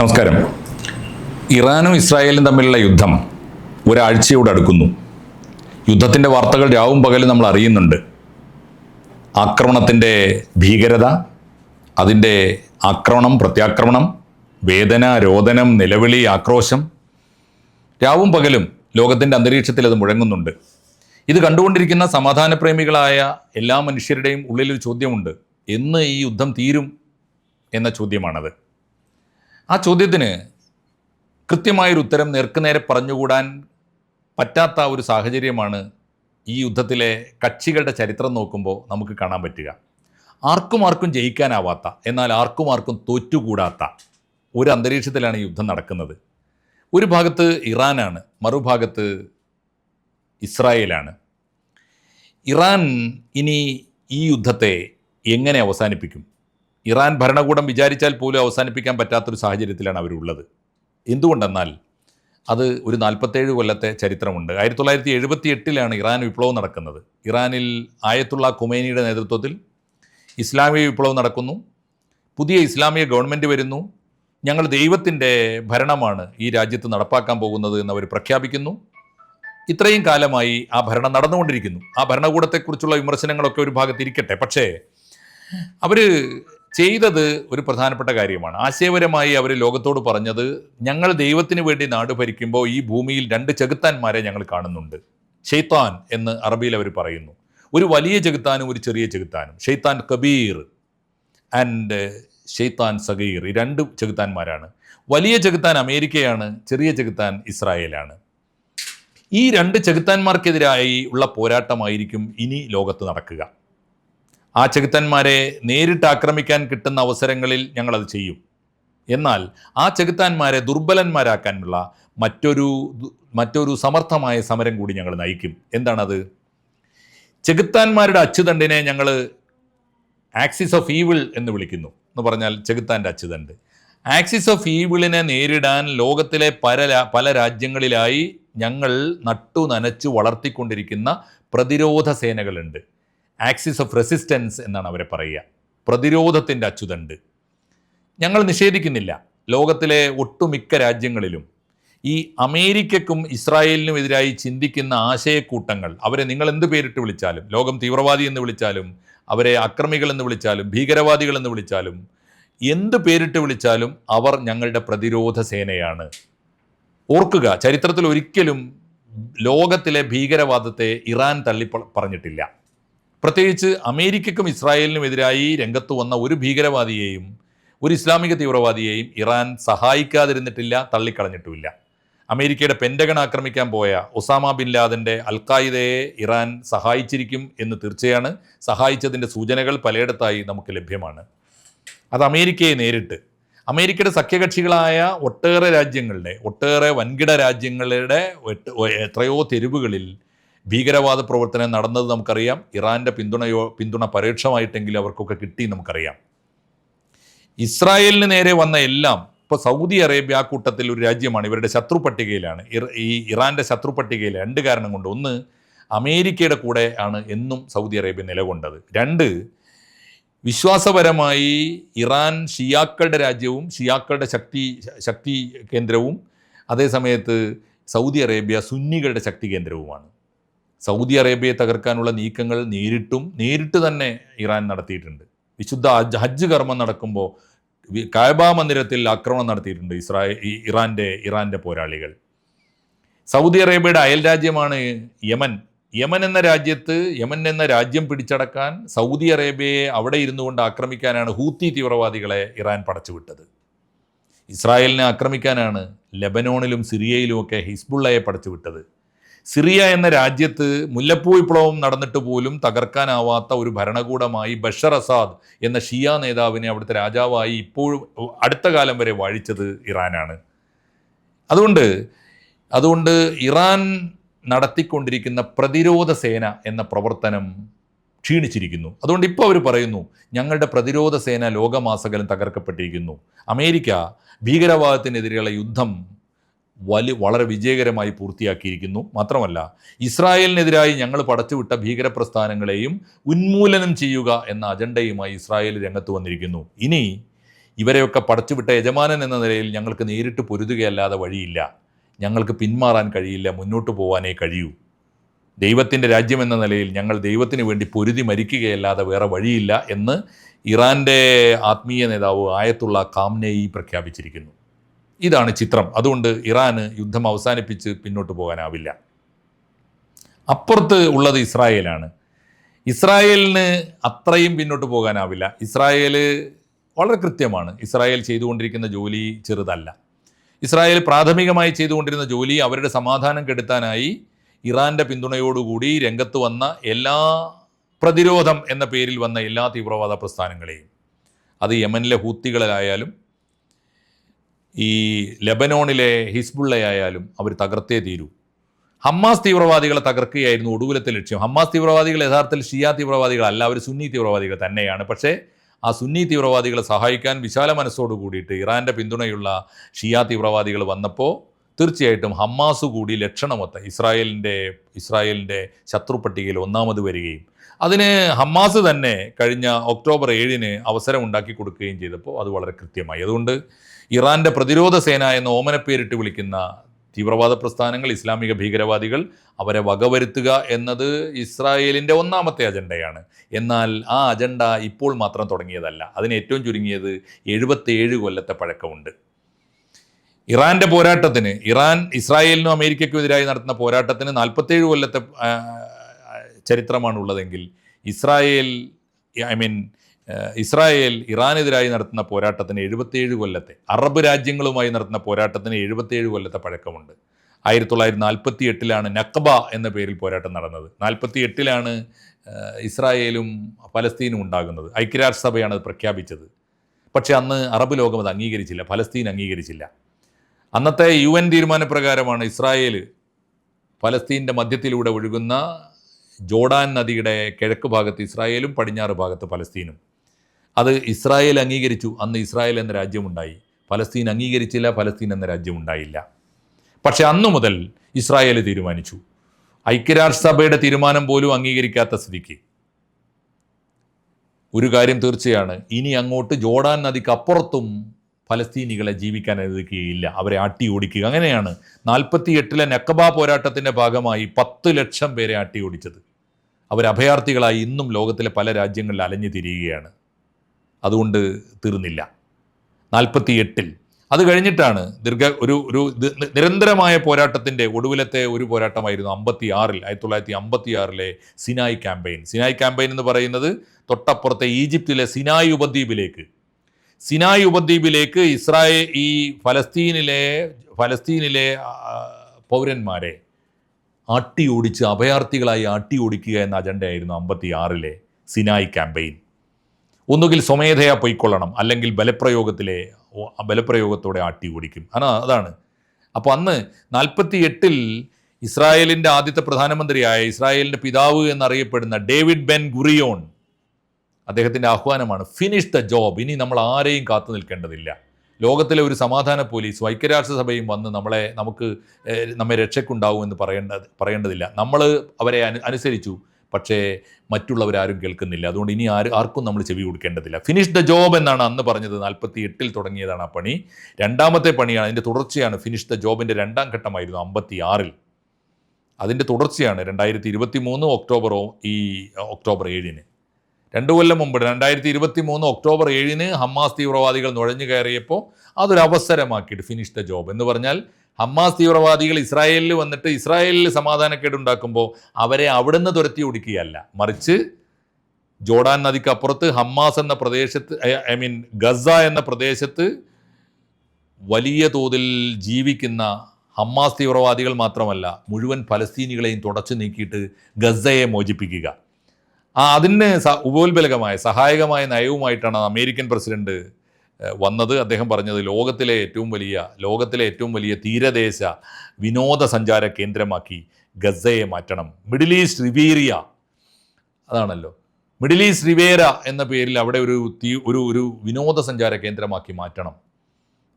നമസ്കാരം. ഇറാനും ഇസ്രായേലും തമ്മിലുള്ള യുദ്ധം ഒരാഴ്ചയോട് അടുക്കുന്നു. യുദ്ധത്തിന്റെ വാർത്തകൾ രാവും പകലും നമ്മൾ അറിയുന്നുണ്ട്. ആക്രമണത്തിന്റെ ഭീകരത അതിന്റെ ആക്രമണം പ്രത്യാക്രമണം വേദന രോദനം നിലവിളി ആക്രോശം രാവും പകലും ലോകത്തിന്റെ അന്തരീക്ഷത്തിൽ അത് മുഴങ്ങുന്നുണ്ട്. ഇത് കണ്ടുകൊണ്ടിരിക്കുന്ന സമാധാനപ്രേമികളായ എല്ലാ മനുഷ്യരുടെയും ഉള്ളിലൊരു ചോദ്യമുണ്ട്. എന്ന് ഈ യുദ്ധം തീരും? എന്ന ചോദ്യമാണത്. ആ ചോദ്യത്തിന് കൃത്യമായൊരു ഉത്തരം നേർക്കുനേരെ പറഞ്ഞുകൂടാൻ പറ്റാത്ത ഒരു സാഹചര്യമാണ് ഈ യുദ്ധത്തിലെ കക്ഷികളുടെ ചരിത്രം നോക്കുമ്പോൾ നമുക്ക് കാണാൻ പറ്റുക. ആർക്കും ആർക്കും ജയിക്കാനാവാത്ത എന്നാൽ ആർക്കും ആർക്കും തോറ്റുകൂടാത്ത ഒരു അന്തരീക്ഷത്തിലാണ് യുദ്ധം നടക്കുന്നത്. ഒരു ഭാഗത്ത് ഇറാനാണ് മറുഭാഗത്ത് ഇസ്രായേലാണ്. ഇറാൻ ഇനി ഈ യുദ്ധത്തെ എങ്ങനെ അവസാനിപ്പിക്കും? ഇറാൻ ഭരണകൂടം വിചാരിച്ചാൽ പോലും അവസാനിപ്പിക്കാൻ പറ്റാത്തൊരു സാഹചര്യത്തിലാണ് അവരുള്ളത്. എന്തുകൊണ്ടെന്നാൽ അത് ഒരു നാൽപ്പത്തേഴ് കൊല്ലത്തെ ചരിത്രമുണ്ട്. ആയിരത്തി തൊള്ളായിരത്തി എഴുപത്തി എട്ടിലാണ് ഇറാൻ വിപ്ലവം നടക്കുന്നത്. ഇറാനിൽ ആയത്തുള്ള കുമേനിയുടെ നേതൃത്വത്തിൽ ഇസ്ലാമിക വിപ്ലവം നടക്കുന്നു. പുതിയ ഇസ്ലാമിക ഗവൺമെന്റ് വരുന്നു. ഞങ്ങൾ ദൈവത്തിന്റെ ഭരണമാണ് ഈ രാജ്യത്ത് നടപ്പാക്കാൻ പോകുന്നത് എന്നവർ പ്രഖ്യാപിക്കുന്നു. ഇത്രയും കാലമായി ആ ഭരണം നടന്നുകൊണ്ടിരിക്കുന്നു. ആ ഭരണകൂടത്തെക്കുറിച്ചുള്ള വിമർശനങ്ങളൊക്കെ ഒരു ഭാഗത്ത് ഇരിക്കട്ടെ. പക്ഷേ അവർ ചെയ്തത് ഒരു പ്രധാനപ്പെട്ട കാര്യമാണ്. ആശയപരമായി അവർ ലോകത്തോട് പറഞ്ഞത് ഞങ്ങൾ ദൈവത്തിന് വേണ്ടി നാട് ഭരിക്കുമ്പോൾ ഈ ഭൂമിയിൽ രണ്ട് ചെകുത്താന്മാരെ ഞങ്ങൾ കാണുന്നുണ്ട്. ഷെയ്ത്താൻ എന്ന് അറബിയിൽ അവർ പറയുന്നു. ഒരു വലിയ ചെകുത്താനും ഒരു ചെറിയ ചെകുത്താനും. ഷെയ്ത്താൻ കബീർ ആൻഡ് ഷെയ്ത്താൻ സഗീർ ഈ രണ്ട് ചെകുത്താന്മാരാണ്. വലിയ ചെകുത്താൻ അമേരിക്കയാണ് ചെറിയ ചെകുത്താൻ ഇസ്രായേലാണ്. ഈ രണ്ട് ചെകുത്താന്മാർക്കെതിരായി ഉള്ള പോരാട്ടമായിരിക്കും ഇനി ലോകത്ത് നടക്കുക. ആ ചെകുത്താന്മാരെ നേരിട്ട് ആക്രമിക്കാൻ കിട്ടുന്ന അവസരങ്ങളിൽ ഞങ്ങളത് ചെയ്യും. എന്നാൽ ആ ചെകുത്താന്മാരെ ദുർബലന്മാരാക്കാനുള്ള മറ്റൊരു മറ്റൊരു സമർത്ഥമായ സമരം കൂടി ഞങ്ങൾ നയിക്കും. എന്താണത്? ചെകുത്താന്മാരുടെ അച്ചുതണ്ടിനെ ഞങ്ങൾ ആക്സിസ് ഓഫ് ഈവിൾ എന്ന് വിളിക്കുന്നു എന്ന് പറഞ്ഞാൽ ചെകുത്താന്റെ അച്ചുതണ്ട്. ആക്സിസ് ഓഫ് ഈവിളിനെ നേരിടാൻ ലോകത്തിലെ പല പല രാജ്യങ്ങളിലായി ഞങ്ങൾ നട്ടു നനച്ചു വളർത്തിക്കൊണ്ടിരിക്കുന്ന പ്രതിരോധ സേനകളുണ്ട്. ആക്സിസ് ഓഫ് റെസിസ്റ്റൻസ് എന്നാണ് അവരെ പറയുക. പ്രതിരോധത്തിന്റെ അച്ചുതണ്ട്. ഞങ്ങൾ നിഷേധിക്കുന്നില്ല. ലോകത്തിലെ ഒട്ടുമിക്ക രാജ്യങ്ങളിലും ഈ അമേരിക്കക്കും ഇസ്രായേലിനും എതിരായി ചിന്തിക്കുന്ന ആശയക്കൂട്ടങ്ങൾ അവരെ നിങ്ങൾ എന്ത് പേരിട്ട് വിളിച്ചാലും ലോകം തീവ്രവാദി എന്ന് വിളിച്ചാലും അവരെ അക്രമികൾ എന്ന് വിളിച്ചാലും ഭീകരവാദികൾ എന്ന് വിളിച്ചാലും എന്ത് പേരിട്ട് വിളിച്ചാലും അവർ ഞങ്ങളുടെ പ്രതിരോധ സേനയാണ്. ഓർക്കുക ചരിത്രത്തിൽ ഒരിക്കലും ലോകത്തിലെ ഭീകരവാദത്തെ ഇറാൻ തള്ളി പറഞ്ഞിട്ടില്ല. പ്രത്യേകിച്ച് അമേരിക്കക്കും ഇസ്രായേലിനും എതിരായി രംഗത്ത് വന്ന ഒരു ഭീകരവാദിയെയും ഒരു ഇസ്ലാമിക തീവ്രവാദിയെയും ഇറാൻ സഹായിക്കാതിരുന്നിട്ടില്ല തള്ളിക്കളഞ്ഞിട്ടുമില്ല. അമേരിക്കയുടെ പെൻഡഗൺ ആക്രമിക്കാൻ പോയ ഒസാമ ബിൻ ലാദന്റെ അൽഖായിദയെ ഇറാൻ സഹായിച്ചിരിക്കും എന്ന് തീർച്ചയാണ്. സഹായിച്ചതിന്റെ സൂചനകൾ പലയിടത്തായി നമുക്ക് ലഭ്യമാണ്. അത് അമേരിക്കയെ നേരിട്ട്. അമേരിക്കയുടെ സഖ്യകക്ഷികളായ ഒട്ടേറെ രാജ്യങ്ങളുടെ ഒട്ടേറെ വൻകിട രാജ്യങ്ങളുടെ എത്രയോ തെരുവുകളിൽ ഭീകരവാദ പ്രവർത്തനം നടന്നത് നമുക്കറിയാം. ഇറാന്റെ പിന്തുണയോ പിന്തുണ പരോക്ഷമായിട്ടെങ്കിലും അവർക്കൊക്കെ കിട്ടി നമുക്കറിയാം. ഇസ്രായേലിന് നേരെ വന്ന എല്ലാം ഇപ്പോൾ സൗദി അറേബ്യ ആ കൂട്ടത്തിൽ ഒരു രാജ്യമാണ്. ഇവരുടെ ശത്രു പട്ടികയിലാണ്. ഈ ഇറാന്റെ ശത്രു പട്ടികയിൽ രണ്ട് കാരണം കൊണ്ട് ഒന്ന് അമേരിക്കയുടെ കൂടെ ആണ് എന്നും സൗദി അറേബ്യ നിലകൊണ്ടത്. രണ്ട് വിശ്വാസപരമായി ഇറാൻ ഷിയാക്കളുടെ രാജ്യവും ഷിയാക്കളുടെ ശക്തി ശക്തി കേന്ദ്രവും അതേസമയത്ത് സൗദി അറേബ്യ സുന്നികളുടെ ശക്തി കേന്ദ്രവുമാണ്. സൗദി അറേബ്യയെ തകർക്കാനുള്ള നീക്കങ്ങൾ നേരിട്ടും നേരിട്ട് തന്നെ ഇറാൻ നടത്തിയിട്ടുണ്ട്. വിശുദ്ധ ഹജ്ജ് കർമ്മം നടക്കുമ്പോൾ കായബ മന്ദിരത്തിൽ ആക്രമണം നടത്തിയിട്ടുണ്ട് ഇസ്രായേൽ ഇറാന്റെ ഇറാന്റെ പോരാളികൾ. സൗദി അറേബ്യയുടെ അയൽ രാജ്യമാണ് യമൻ. യമൻ എന്ന രാജ്യത്ത് യമൻ എന്ന രാജ്യം പിടിച്ചടക്കാൻ സൗദി അറേബ്യയെ അവിടെ ഇരുന്നു കൊണ്ട് ആക്രമിക്കാനാണ് ഹൂത്തി തീവ്രവാദികളെ ഇറാൻ പടച്ചുവിട്ടത്. ഇസ്രായേലിനെ ആക്രമിക്കാനാണ് ലബനോണിലും സിറിയയിലുമൊക്കെ ഹിസ്ബുള്ളയെ പടച്ചുവിട്ടത്. സിറിയ എന്ന രാജ്യത്ത് മുല്ലപ്പൂ വിപ്ലവം നടന്നിട്ട് പോലും തകർക്കാനാവാത്ത ഒരു ഭരണകൂടമായി ബഷർ അസാദ് എന്ന ഷിയ നേതാവിനെ അവിടുത്തെ രാജാവായി ഇപ്പോഴും അടുത്ത കാലം വരെ വാഴിച്ചത് ഇറാനാണ്. അതുകൊണ്ട് അതുകൊണ്ട് ഇറാൻ നടത്തിക്കൊണ്ടിരിക്കുന്ന പ്രതിരോധ സേന എന്ന പ്രവർത്തനം ക്ഷീണിച്ചിരിക്കുന്നു. അതുകൊണ്ട് ഇപ്പോൾ അവർ പറയുന്നു ഞങ്ങളുടെ പ്രതിരോധ സേന ലോകമാസകലം തകർക്കപ്പെട്ടിരിക്കുന്നു. അമേരിക്ക ഭീകരവാദത്തിനെതിരെയുള്ള യുദ്ധം വലി വളരെ വിജയകരമായി പൂർത്തിയാക്കിയിരിക്കുന്നു. മാത്രമല്ല ഇസ്രായേലിനെതിരായി ഞങ്ങൾ പടച്ചുവിട്ട ഭീകരപ്രസ്ഥാനങ്ങളെയും ഉന്മൂലനം ചെയ്യുക എന്ന അജണ്ടയുമായി ഇസ്രായേൽ രംഗത്ത് വന്നിരിക്കുന്നു. ഇനി ഇവരെയൊക്കെ പടച്ചുവിട്ട യജമാനൻ എന്ന നിലയിൽ ഞങ്ങൾക്ക് നേരിട്ട് പൊരുതുകയല്ലാതെ വഴിയില്ല. ഞങ്ങൾക്ക് പിന്മാറാൻ കഴിയില്ല മുന്നോട്ട് പോകാനേ കഴിയൂ. ദൈവത്തിന്റെ രാജ്യം എന്ന നിലയിൽ ഞങ്ങൾ ദൈവത്തിന് വേണ്ടി പൊരുതി മരിക്കുകയല്ലാതെ വേറെ വഴിയില്ല എന്ന് ഇറാന്റെ ആത്മീയ നേതാവ് ആയത്തുള്ള കാംനേയി പ്രഖ്യാപിച്ചിരിക്കുന്നു. ഇതാണ് ചിത്രം. അതുകൊണ്ട് ഇറാന് യുദ്ധം അവസാനിപ്പിച്ച് പിന്നോട്ട് പോകാനാവില്ല. അപ്പുറത്ത് ഉള്ളത് ഇസ്രായേലാണ്. ഇസ്രായേലിന് അത്രയും പിന്നോട്ട് പോകാനാവില്ല. ഇസ്രായേൽ വളരെ കൃത്യമാണ്. ഇസ്രായേൽ ചെയ്തുകൊണ്ടിരിക്കുന്ന ജോലി ചെറുതല്ല. ഇസ്രായേൽ പ്രാഥമികമായി ചെയ്തുകൊണ്ടിരുന്ന ജോലി അവരുടെ സമാധാനം കെടുത്താനായി ഇറാന്റെ പിന്തുണയോടുകൂടി രംഗത്ത് വന്ന എല്ലാ പ്രതിരോധം എന്ന പേരിൽ വന്ന എല്ലാ തീവ്രവാദ പ്രസ്ഥാനങ്ങളെയും. അത് യമനിലെ ഹൂത്തികളിലായാലും ഈ ലെബനോണിലെ ഹിസ്ബുള്ളയായാലും അവർ തകർത്തേ തീരൂ. ഹമ്മാസ് തീവ്രവാദികളെ തകർക്കുകയായിരുന്നു ഒടുവിലത്തെ ലക്ഷ്യം. ഹമ്മാസ് തീവ്രവാദികൾ യഥാർത്ഥത്തിൽ ഷിയ തീവ്രവാദികളല്ല അവർ സുന്നി തീവ്രവാദികൾ തന്നെയാണ്. പക്ഷേ ആ സുന്നി തീവ്രവാദികളെ സഹായിക്കാൻ വിശാല മനസ്സോട് കൂടിയിട്ട് ഇറാന്റെ പിന്തുണയുള്ള ഷിയ തീവ്രവാദികൾ വന്നപ്പോൾ തീർച്ചയായിട്ടും ഹമ്മാസ് കൂടി ലക്ഷണമൊത്ത ഇസ്രായേലിന്റെ ഇസ്രായേലിന്റെ ശത്രു പട്ടികയിൽ ഒന്നാമത് വരികയും അതിന് ഹമാസ് തന്നെ കഴിഞ്ഞ ഒക്ടോബർ ഏഴിന് അവസരം ഉണ്ടാക്കി കൊടുക്കുകയും ചെയ്തപ്പോൾ അത് വളരെ കൃത്യമായി. അതുകൊണ്ട് ഇറാന്റെ പ്രതിരോധ സേന എന്ന ഓമനപ്പേരിട്ട് വിളിക്കുന്ന തീവ്രവാദ പ്രസ്ഥാനങ്ങൾ ഇസ്ലാമിക ഭീകരവാദികൾ അവരെ വകവരുത്തുക എന്നത് ഇസ്രായേലിന്റെ ഒന്നാമത്തെ അജണ്ടയാണ്. എന്നാൽ ആ അജണ്ട ഇപ്പോൾ മാത്രം തുടങ്ങിയതല്ല. അതിന് ഏറ്റവും ചുരുങ്ങിയത് എഴുപത്തേഴ് കൊല്ലത്തെ പഴക്കമുണ്ട്. ഇറാന്റെ പോരാട്ടത്തിന് ഇറാൻ ഇസ്രായേലിനും അമേരിക്കയ്ക്കും എതിരായി നടത്തുന്ന പോരാട്ടത്തിന് നാൽപ്പത്തേഴ് കൊല്ലത്തെ ആ, ചരിത്രമാണ് ഉള്ളതെങ്കിൽ ഇസ്രായേൽ ഐ മീൻ ഇസ്രായേൽ ഇറാനെതിരായി നടത്തുന്ന പോരാട്ടത്തിന് എഴുപത്തേഴ് കൊല്ലത്തെ അറബ് രാജ്യങ്ങളുമായി നടത്തുന്ന പോരാട്ടത്തിന് എഴുപത്തേഴ് കൊല്ലത്തെ പഴക്കമുണ്ട്. ആയിരത്തി തൊള്ളായിരത്തി നാൽപ്പത്തി എട്ടിലാണ് നക്കബ എന്ന പേരിൽ പോരാട്ടം നടന്നത്. നാൽപ്പത്തി എട്ടിലാണ് ഇസ്രായേലും പലസ്തീനും ഉണ്ടാകുന്നത്. ഐക്യരാഷ്ട്രസഭയാണ് അത് പ്രഖ്യാപിച്ചത്. പക്ഷേ അന്ന് അറബ് ലോകം അത് അംഗീകരിച്ചില്ല. പലസ്തീൻ അംഗീകരിച്ചില്ല. അന്നത്തെ യു എൻ തീരുമാനപ്രകാരമാണ് ഇസ്രായേൽ പലസ്തീന്റെ മധ്യത്തിലൂടെ ഒഴുകുന്ന ജോർഡാൻ നദിയുടെ കിഴക്ക് ഭാഗത്ത് ഇസ്രായേലും പടിഞ്ഞാറ് ഭാഗത്ത് പലസ്തീനും അത് ഇസ്രായേൽ അംഗീകരിച്ചു. അന്ന് ഇസ്രായേൽ എന്ന രാജ്യമുണ്ടായി. പലസ്തീൻ അംഗീകരിച്ചില്ല പലസ്തീൻ എന്ന രാജ്യമുണ്ടായില്ല. പക്ഷെ അന്നു മുതൽ ഇസ്രായേൽ തീരുമാനിച്ചു. ഐക്യരാഷ്ട്രസഭയുടെ തീരുമാനം പോലും അംഗീകരിക്കാത്ത സ്ഥിതിക്ക്. ഒരു കാര്യം തീർച്ചയാണ്. ഇനി അങ്ങോട്ട് ജോർഡാൻ നദിക്ക് അപ്പുറത്തും ഫലസ്തീനികളെ ജീവിക്കാൻ അനുവദിക്കുകയില്ല. അവരെ ആട്ടി ഓടിക്കുക. അങ്ങനെയാണ് നാൽപ്പത്തി എട്ടിലെ നക്കബ പോരാട്ടത്തിന്റെ ഭാഗമായി പത്ത് ലക്ഷം പേരെ ആട്ടി ഓടിച്ചത്. അവർ അഭയാർത്ഥികളായി ഇന്നും ലോകത്തിലെ പല രാജ്യങ്ങളിൽ അലഞ്ഞു തിരിയുകയാണ്. അതുകൊണ്ട് തീർന്നില്ല. നാൽപ്പത്തി എട്ടിൽ അത് കഴിഞ്ഞിട്ടാണ് ദീർഘ ഒരു ഒരു നിരന്തരമായ പോരാട്ടത്തിന്റെ ഒടുവിലത്തെ ഒരു പോരാട്ടമായിരുന്നു അമ്പത്തി ആറിൽ ആയിരത്തി തൊള്ളായിരത്തി അമ്പത്തി ആറിലെ സിനായ് ക്യാമ്പയിൻ. സിനായ് ക്യാമ്പയിൻ എന്ന് പറയുന്നത് തൊട്ടപ്പുറത്തെ ഈജിപ്തിലെ സിനായ് ഉപദ്വീപിലേക്ക് സിനായ് ഉപദ്വീപിലേക്ക് ഇസ്രായേൽ ഈ ഫലസ്തീനിലെ ഫലസ്തീനിലെ പൗരന്മാരെ ആട്ടി ഓടിച്ച് അഭയാർത്ഥികളായി ആട്ടി ഓടിക്കുക എന്ന അജണ്ടയായിരുന്നു അമ്പത്തി ആറിലെ സിനായ് ക്യാമ്പയിൻ. ഒന്നുകിൽ സ്വമേധയാ പൊയ്ക്കൊള്ളണം അല്ലെങ്കിൽ ബലപ്രയോഗത്തിലെ ബലപ്രയോഗത്തോടെ ആട്ടി ഓടിക്കും അതാ അതാണ്. അപ്പോൾ അന്ന് നാൽപ്പത്തി എട്ടിൽ ഇസ്രായേലിന്റെ ആദ്യത്തെ പ്രധാനമന്ത്രിയായ ഇസ്രായേലിന്റെ പിതാവ് എന്നറിയപ്പെടുന്ന ഡേവിഡ് ബെൻ ഗുറിയോൺ അദ്ദേഹത്തിന്റെ ആഹ്വാനമാണ് ഫിനിഷ് ദ ജോബ് ഇനി നമ്മൾ ആരെയും കാത്തു നിൽക്കേണ്ടതില്ല. ലോകത്തിലെ ഒരു സമാധാന പോലീസ് ഐക്യരാഷ്ട്രസഭയും വന്ന് നമ്മളെ നമുക്ക് നമ്മെ രക്ഷയ്ക്കുണ്ടാവും എന്ന് പറയേണ്ടത് പറയേണ്ടതില്ല. നമ്മൾ അവരെ അനു അനുസരിച്ചു പക്ഷേ മറ്റുള്ളവരാരും കേൾക്കുന്നില്ല. അതുകൊണ്ട് ഇനി ആര് ആർക്കും നമ്മൾ ചെവി കൊടുക്കേണ്ടതില്ല. ഫിനിഷ് ദ ജോബ് എന്നാണ് അന്ന് പറഞ്ഞത്. നാൽപ്പത്തി എട്ടിൽ തുടങ്ങിയതാണ് ആ പണി. രണ്ടാമത്തെ പണിയാണ് അതിന്റെ തുടർച്ചയാണ് ഫിനിഷ് ദ ജോബിന്റെ രണ്ടാം ഘട്ടമായിരുന്നു അമ്പത്തി ആറിൽ അതിന്റെ തുടർച്ചയാണ് രണ്ടായിരത്തി ഇരുപത്തി മൂന്ന് ഒക്ടോബർ ഈ ഒക്ടോബർ ഏഴിന്. രണ്ടു കൊല്ലം മുമ്പ് രണ്ടായിരത്തി ഇരുപത്തി മൂന്ന് ഒക്ടോബർ ഏഴിന് ഹമ്മാസ് തീവ്രവാദികൾ നുഴഞ്ഞു കയറിയപ്പോൾ അതൊരു അവസരമാക്കിയിട്ട് ഫിനിഷ് ദ ജോബ് എന്ന് പറഞ്ഞാൽ ഹമാസ് തീവ്രവാദികൾ ഇസ്രായേലിൽ വന്നിട്ട് ഇസ്രായേലിൽ സമാധാനക്കേട് ഉണ്ടാക്കുമ്പോൾ അവരെ അവിടുന്ന് തുരത്തി ഓടിക്കുകയല്ല മറിച്ച് ജോർഡാൻ നദിക്കപ്പുറത്ത് ഹമാസ് എന്ന പ്രദേശത്ത് ഐ മീൻ ഗസ എന്ന പ്രദേശത്ത് വലിയ തോതിൽ ജീവിക്കുന്ന ഹമാസ് തീവ്രവാദികൾ മാത്രമല്ല മുഴുവൻ പലസ്തീനികളെയും തുടച്ചു നീക്കിയിട്ട് ഗസയെ മോചിപ്പിക്കുക. ആ അതിന് ഉപോത്ബലകമായ സഹായകമായ നയവുമായിട്ടാണ് അമേരിക്കൻ പ്രസിഡന്റ് വന്നത്. അദ്ദേഹം പറഞ്ഞത് ലോകത്തിലെ ഏറ്റവും വലിയ ലോകത്തിലെ ഏറ്റവും വലിയ തീരദേശ വിനോദസഞ്ചാര കേന്ദ്രമാക്കി ഗസയെ മാറ്റണം. മിഡിൽ ഈസ്റ്റ് റിവേറിയ അതാണല്ലോ. മിഡിൽ ഈസ്റ്റ് റിവേര എന്ന പേരിൽ അവിടെ ഒരു തീ ഒരു ഒരു വിനോദസഞ്ചാര കേന്ദ്രമാക്കി മാറ്റണം.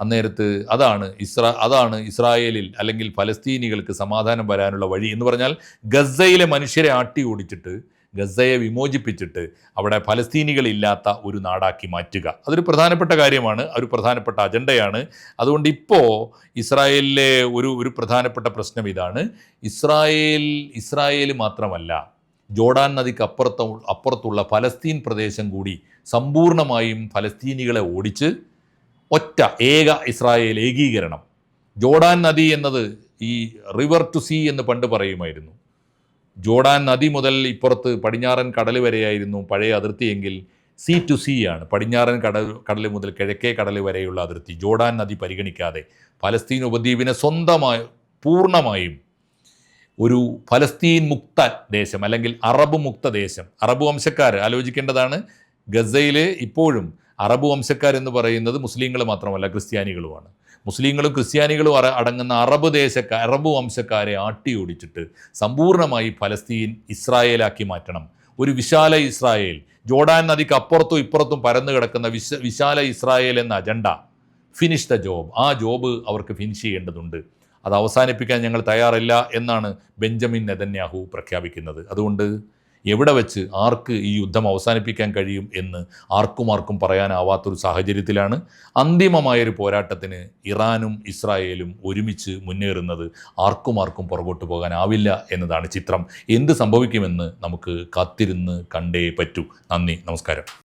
അന്നേരത്ത് അതാണ് ഇസ്രാ അതാണ് ഇസ്രായേലിൽ അല്ലെങ്കിൽ ഫലസ്തീനികൾക്ക് സമാധാനം വരാനുള്ള വഴി എന്ന് പറഞ്ഞാൽ ഗസയിലെ മനുഷ്യരെ ആട്ടി ഓടിച്ചിട്ട് ഗസയെ വിമോചിപ്പിച്ചിട്ട് അവിടെ ഫലസ്തീനികളില്ലാത്ത ഒരു നാടാക്കി മാറ്റുക. അതൊരു പ്രധാനപ്പെട്ട കാര്യമാണ്. ഒരു പ്രധാനപ്പെട്ട അജണ്ടയാണ്. അതുകൊണ്ട് ഇപ്പോൾ ഇസ്രായേലിലെ ഒരു ഒരു പ്രധാനപ്പെട്ട പ്രശ്നം ഇതാണ്. ഇസ്രായേൽ ഇസ്രായേൽ മാത്രമല്ല ജോർഡാൻ നദിക്ക് അപ്പുറത്ത അപ്പുറത്തുള്ള ഫലസ്തീൻ പ്രദേശം കൂടി സമ്പൂർണമായും ഫലസ്തീനികളെ ഓടിച്ച് ഒറ്റ ഏക ഇസ്രായേൽ ഏകീകരണം. ജോർഡാൻ നദി എന്നത് ഈ റിവർ ടു സീ എന്ന് പണ്ട് പറയുമായിരുന്നു. ജോർഡാൻ നദി മുതൽ ഇപ്പുറത്ത് പടിഞ്ഞാറൻ കടൽ വരെയായിരുന്നു പഴയ അതിർത്തിയെങ്കിൽ സി ടു സി ആണ്. പടിഞ്ഞാറൻ കടൽ കടൽ മുതൽ കിഴക്കേ കടൽ വരെയുള്ള അതിർത്തി. ജോർഡാൻ നദി പരിഗണിക്കാതെ ഫലസ്തീൻ ഉപദ്വീപിനെ സ്വന്തമായി പൂർണമായും ഒരു ഫലസ്തീൻ മുക്ത ദേശം അല്ലെങ്കിൽ അറബ് മുക്ത ദേശം. അറബ് വംശക്കാർ ആലോചിക്കേണ്ടതാണ് ഗസയിൽ ഇപ്പോഴും അറബ് വംശക്കാർ എന്ന് പറയുന്നത് മുസ്ലിങ്ങൾ മാത്രമല്ല ക്രിസ്ത്യാനികളുമാണ്. മുസ്ലിങ്ങളും ക്രിസ്ത്യാനികളും അടങ്ങുന്ന അറബ് ദേശക്കാർ അറബ് വംശക്കാരെ ആട്ടിയോടിച്ചിട്ട് സമ്പൂർണമായി ഫലസ്തീൻ ഇസ്രായേലാക്കി മാറ്റണം. ഒരു വിശാല ഇസ്രായേൽ. ജോർഡാൻ നദിക്ക് അപ്പുറത്തും ഇപ്പുറത്തും പരന്നു കിടക്കുന്ന വിശ വിശാല ഇസ്രായേൽ എന്ന അജണ്ട. ഫിനിഷ് ദ ജോബ് ആ ജോബ് അവർക്ക് ഫിനിഷ് ചെയ്യേണ്ടതുണ്ട്. അത് അവസാനിപ്പിക്കാൻ ഞങ്ങൾ തയ്യാറല്ല എന്നാണ് ബെഞ്ചമിൻ നെതന്യാഹു പ്രഖ്യാപിക്കുന്നത്. അതുകൊണ്ട് എവിടെ വെച്ച് ആർക്ക് ഈ യുദ്ധം അവസാനിപ്പിക്കാൻ കഴിയും എന്ന് ആർക്കും ആർക്കും പറയാനാവാത്തൊരു സാഹചര്യത്തിലാണ് അന്തിമമായൊരു പോരാട്ടത്തിന് ഇറാനും ഇസ്രായേലും ഒരുമിച്ച് മുന്നേറുന്നത് ആർക്കും ആർക്കും പുറകോട്ട് പോകാനാവില്ല എന്നതാണ് ചിത്രം. എന്ത് സംഭവിക്കുമെന്ന് നമുക്ക് കാത്തിരുന്ന് കണ്ടേ പറ്റൂ. നന്ദി നമസ്കാരം.